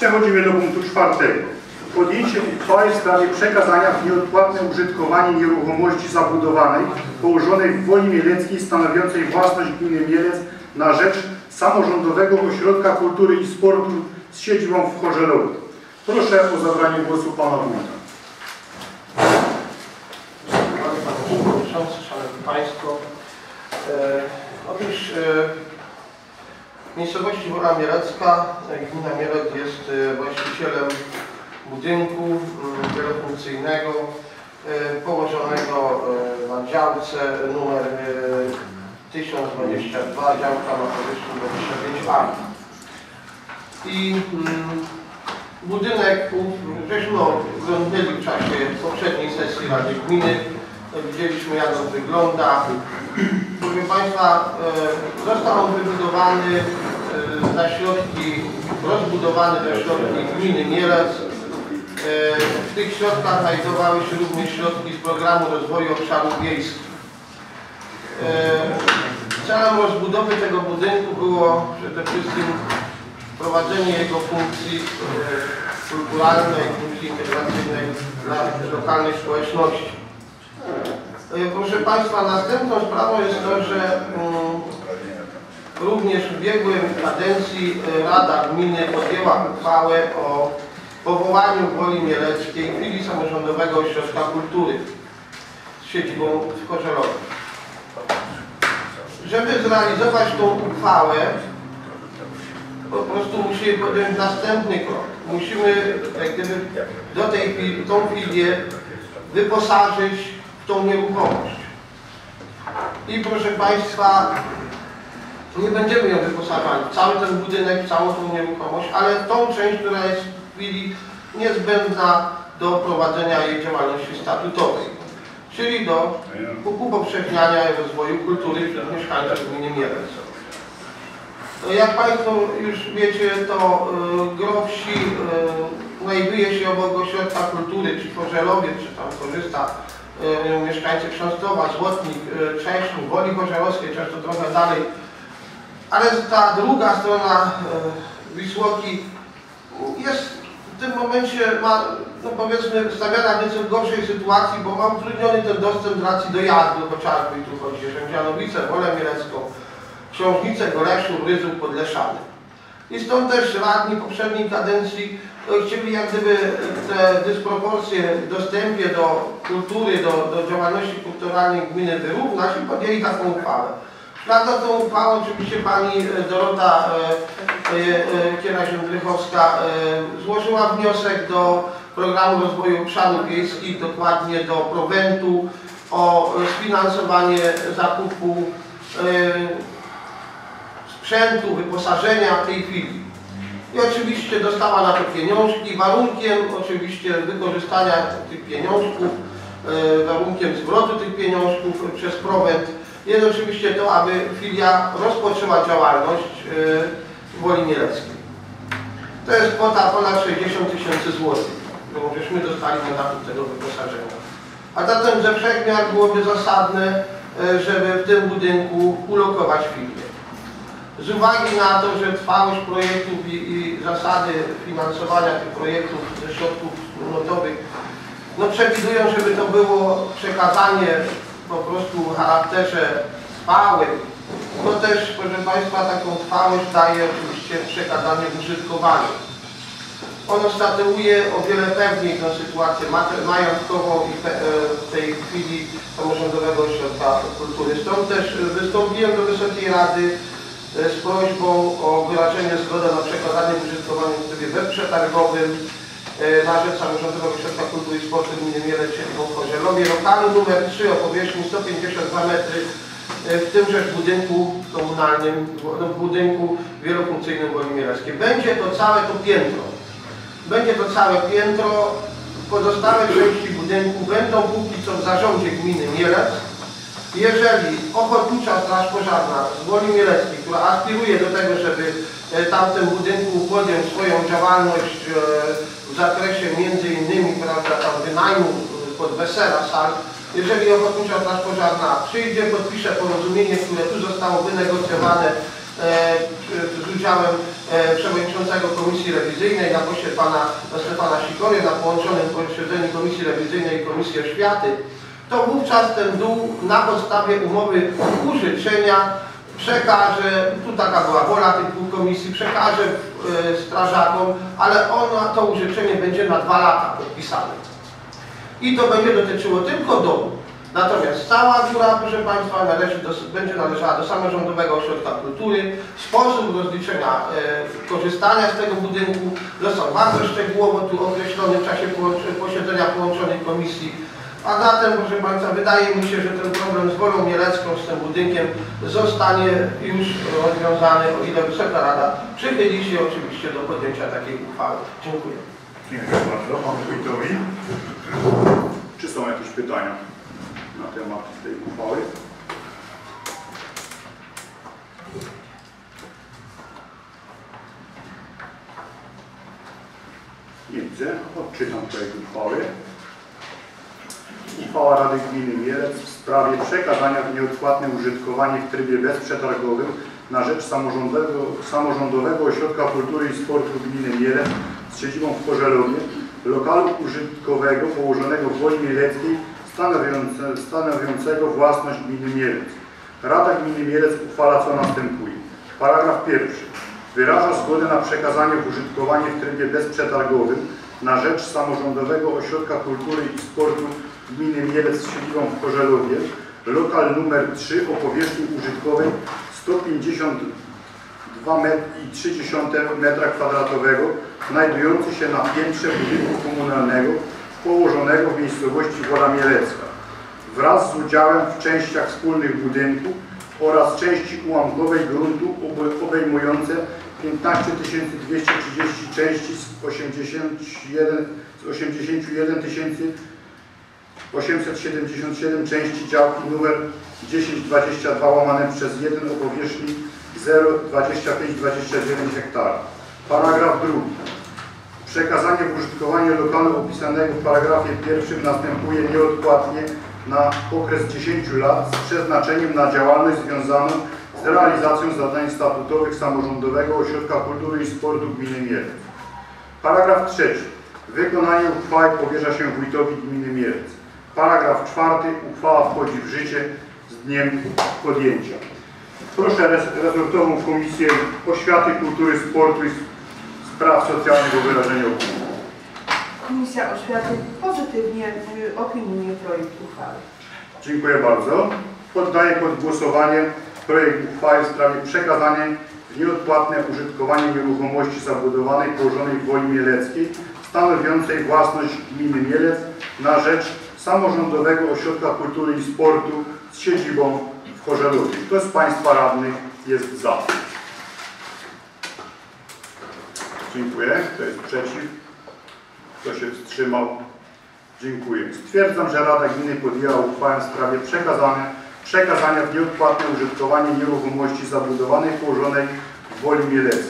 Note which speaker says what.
Speaker 1: Przechodzimy do punktu czwartego. Podjęcie uchwały w sprawie przekazania w nieodpłatne użytkowanie nieruchomości zabudowanej położonej w Woli Mieleckiej stanowiącej własność gminy Mielec na rzecz samorządowego ośrodka kultury i sportu z siedzibą w Chorzelowie. Proszę o zabranie głosu pana wójta.
Speaker 2: Szanowni Państwo. E, otóż e, miejscowości Wola Mielecka, e, gmina Mielec jest e, właścicielem budynku mm, wielofunkcyjnego e, położonego e, na działce numer e, 1022, działka na powierzchni 25A. I mm, budynek, żeśmy oglądali w czasie poprzedniej sesji Rady Gminy, widzieliśmy jak on wygląda. Proszę Państwa, został on wybudowany za środki, rozbudowany za środki gminy Mielec. W tych środkach znajdowały się również środki z programu rozwoju obszarów wiejskich. E, Celem rozbudowy tego budynku było przede wszystkim wprowadzenie jego funkcji e, kulturalnej, funkcji integracyjnej dla lokalnej społeczności. E, Proszę Państwa, następną sprawą jest to, że mm, również w ubiegłej kadencji e, Rada Gminy podjęła uchwałę o powołaniu w Woli Mieleckiej samorządowego ośrodka kultury z siedzibą w Chorzelowie. Żeby zrealizować tą uchwałę, po prostu musimy podjąć następny krok. Musimy jak gdyby do tej chwili, tą filię wyposażyć w tą nieruchomość. I proszę Państwa, nie będziemy ją wyposażali cały ten budynek, całą tą nieruchomość, ale tą część, która jest w chwili niezbędna do prowadzenia jej działalności statutowej, czyli do upowszechniania i rozwoju kultury wśród mieszkańców gminy Mielec. Jak Państwo już wiecie, to y, gro wsi y, znajduje się obok ośrodka kultury, czy Chorzelowie, czy tam korzysta y, mieszkańcy Chrząstowa, Złotnik, Cześń, Woli Chorzelowskiej, często trochę dalej. Ale ta druga strona y, Wisłoki jest w tym momencie, ma, no powiedzmy, stawiana w gorszej sytuacji, bo ma utrudniony ten dostęp z racji dojazdu, chociażby i tu chodzi o Rzędzianowice, Wolę Mielecką, Książnicę, Goleszów, Ryzów, Podleszany. I stąd też radni poprzedniej kadencji e, chcieli jak gdyby te dysproporcje w dostępie do kultury, do, do działalności kulturalnej gminy wyrównać i podjęli taką uchwałę. Za tą uchwałą oczywiście pani e, Dorota e, e, Kiera-Ziędrychowska e, złożyła wniosek do programu rozwoju obszarów wiejskich, dokładnie do Prowentu o sfinansowanie zakupu sprzętu, wyposażenia w tej chwili. I oczywiście dostała na to pieniążki, warunkiem oczywiście wykorzystania tych pieniążków, warunkiem zwrotu tych pieniążków przez Prowent jest oczywiście to, aby filia rozpoczęła działalność e, w Woli Mieleckiej. To jest kwota ponad 60 tysięcy złotych, którą żeśmy dostali na zakup tego wyposażenia. A zatem ze wszech miar byłoby zasadne, e, żeby w tym budynku ulokować filię. Z uwagi na to, że trwałość projektów i, i zasady finansowania tych projektów ze środków wspólnotowych no przewidują, żeby to było przekazanie po prostu charakterze trwałym. To też, proszę Państwa, taką trwałość daje oczywiście przekazanie w użytkowanie. Ono statuuje o wiele pewniej tę sytuację majątkową i e, w tej chwili samorządowego ośrodka kultury. Stąd też wystąpiłem do Wysokiej Rady e, z prośbą o wyrażenie zgody na przekazanie w użytkowanie w trybie bezprzetargowym na rzecz Samorządowego Ośrodka Kultury i Sportu gminy Mielec w Chorzelowie. Lokalu numer 3 o powierzchni 152 metry e, w tymże budynku komunalnym, w- no, budynku wielofunkcyjnym Woli Mieleckiej. Będzie to całe to piętro. Będzie to całe piętro. Pozostałe części budynku będą póki co w zarządzie gminy Mielec. Jeżeli Ochotnicza Straż Pożarna z Woli Mieleckiej, która aspiruje do tego, żeby e, tam w tym budynku podjąć swoją działalność e, w zakresie między innymi prawda, tam wynajmu e, pod wesela sal, jeżeli Ochotnicza Straż Pożarna przyjdzie, podpisze porozumienie, które tu zostało wynegocjowane z udziałem przewodniczącego Komisji Rewizyjnej na poście pana Stefana Sikory na połączonym posiedzeniu Komisji Rewizyjnej i Komisji Oświaty, to wówczas ten dół na podstawie umowy użyczenia przekaże, tu taka była wola tych dwóch komisji, przekaże e, strażakom, ale ono, to użyczenie będzie na dwa lata podpisane. I to będzie dotyczyło tylko domu. Natomiast cała góra, proszę Państwa, należy do, będzie należała do samorządowego ośrodka kultury. Sposób rozliczenia e, korzystania z tego budynku został bardzo szczegółowo tu określony w czasie posiedzenia połączonych komisji. A zatem, proszę Państwa, wydaje mi się, że ten problem z Wolą Mielecką, z tym budynkiem zostanie już rozwiązany, o ile Wysoka Rada przychyli się oczywiście do podjęcia takiej uchwały. Dziękuję.
Speaker 1: Dziękuję bardzo panu wójtowi. Czy są jakieś pytania na temat tej uchwały? Nie widzę. Odczytam projekt uchwały. Uchwała Rady Gminy Mielec w sprawie przekazania w nieodpłatne użytkowanie w trybie bezprzetargowym na rzecz samorządowego, samorządowego Ośrodka Kultury i Sportu Gminy Mielec z siedzibą w Korzelowie lokalu użytkowego położonego w Woli Mieleckiej stanowiące, stanowiącego własność Gminy Mielec. Rada Gminy Mielec uchwala co następuje. Paragraf pierwszy. Wyraża zgodę na przekazanie w użytkowanie w trybie bezprzetargowym na rzecz Samorządowego Ośrodka Kultury i Sportu Gminy Mielec z siedzibą w Korzelowie lokal numer 3 o powierzchni użytkowej 152,3 m2 znajdujący się na piętrze budynku komunalnego położonego w miejscowości Wola Mielecka. Wraz z udziałem w częściach wspólnych budynku oraz części ułamkowej gruntu obe- obejmujące 15 230 części z 81, z 81 877 części działki numer 1022 łamane przez 1 o powierzchni 02529 hektara. Paragraf drugi. Przekazanie w użytkowanie lokalu opisanego w paragrafie pierwszym następuje nieodpłatnie na okres 10 lat z przeznaczeniem na działalność związaną z realizacją zadań statutowych Samorządowego Ośrodka Kultury i Sportu Gminy Mielec. Paragraf trzeci. Wykonanie uchwały powierza się wójtowi gminy Mielec. Paragraf czwarty. Uchwała wchodzi w życie z dniem podjęcia. Proszę res- resortową Komisję Oświaty, Kultury, Sportu i Spraw Socjalnych o wyrażenie opinii.
Speaker 3: Komisja Oświaty pozytywnie y, opiniuje projekt uchwały.
Speaker 1: Dziękuję bardzo. Poddaję pod głosowanie projekt uchwały w sprawie przekazania w nieodpłatne użytkowanie nieruchomości zabudowanej położonej w Woli Mieleckiej stanowiącej własność gminy Mielec na rzecz Samorządowego Ośrodka Kultury i Sportu z siedzibą w Chorzelowie. Kto z Państwa radnych jest za? Dziękuję. Kto jest przeciw? Kto się wstrzymał? Dziękuję. Stwierdzam, że Rada Gminy podjęła uchwałę w sprawie przekazania, przekazania w nieodpłatne użytkowanie nieruchomości zabudowanej położonej w Woli Mieleckiej.